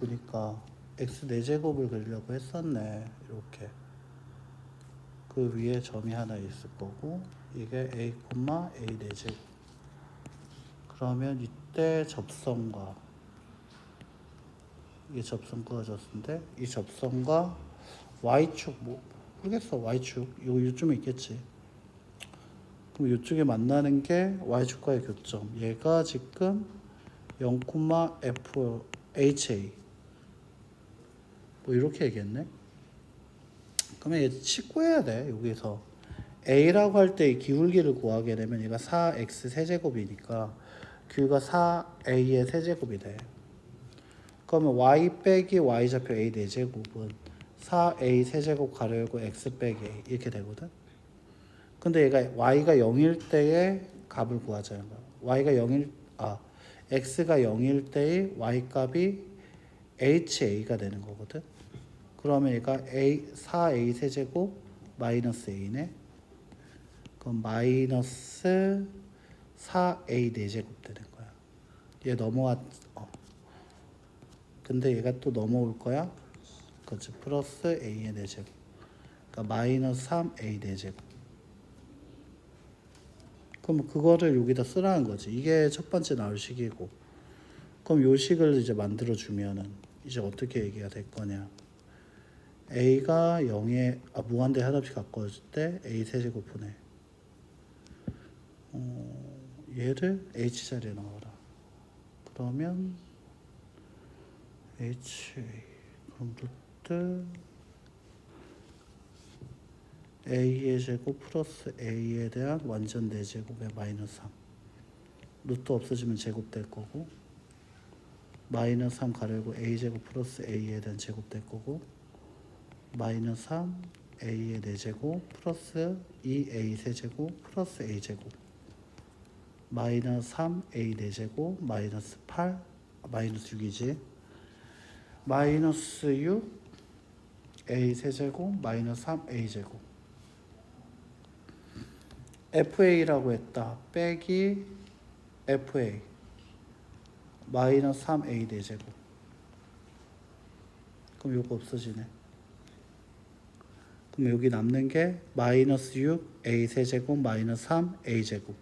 보니까 x 4제곱을 그리려고 했었네. 이렇게. 그 위에 점이 하나 있을 거고 이게 a, a 4제곱. 그러면 이때 접선과 이게 접선 그어졌는데 이 접선과 y축 뭐 모르겠어 y축 요 요쯤에 있겠지. 그럼 이쪽에 만나는 게 y축과의 교점. 얘가 지금 0, f ha 뭐 이렇게 얘기했네. 그러면 얘 치고해야 돼 여기서 a라고 할때 기울기를 구하게 되면 얘가 4x 세제곱이니까 기울가 4a의 세제곱이 돼. 그러면 y 빼기 y 좌표 a 4제곱은 4a 세제곱 가려고 x 빼기 a 이렇게 되거든. 근데 얘가 y가 0일 때의 값을 구하자는 거야. y가 0일 아 x가 0일 때의 y 값이 ha가 되는 거거든. 그러면 얘가 a 4a 세제곱 마이너스 a네. 그럼 마이너스 4a 4제곱 되는 거야. 얘 넘어왔 어. 근데 얘가 또 넘어올 거야. 그렇지. 플러스 a의 4제곱. 그러니까 마이너스 3a 4제곱. 그럼 그거를 여기다 쓰라는 거지. 이게 첫 번째 나올 식이고. 그럼 요 식을 이제 만들어 주면은 이제 어떻게 얘기가 될 거냐? A가 0에 아, 무한대 하나씩 가까워질 때 a 세제곱 분해. 어, 얘를 h 자리에 넣어라. 그러면 h 그럼 루트 a의 제곱 플러스 a에 대한 완전 네 내제곱의 마이너스 3 루트 없어지면 제곱 될 거고 마이너스 3 가려고 a 제곱 플러스 a에 대한 제곱 될 거고 마이너스 3 a의 네 내제곱 플러스 2a 세제곱 플러스 a 제곱 마이너스 3 a 네 내제곱 마이너스 8 아, 마이너스 6이지 마이너스 6 a 세제곱 마이너스 3 a 제곱 FA라고 했다. 빼기 FA 마이너스 3A 대제곱. 그럼 요거 없어지네. 그럼 여기 남는 게 마이너스 6A 세제곱 마이너스 3A 제곱.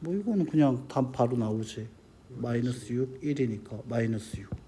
뭐 이거는 그냥 답 바로 나오지. 마이너스 6 1이니까 마이너스 6.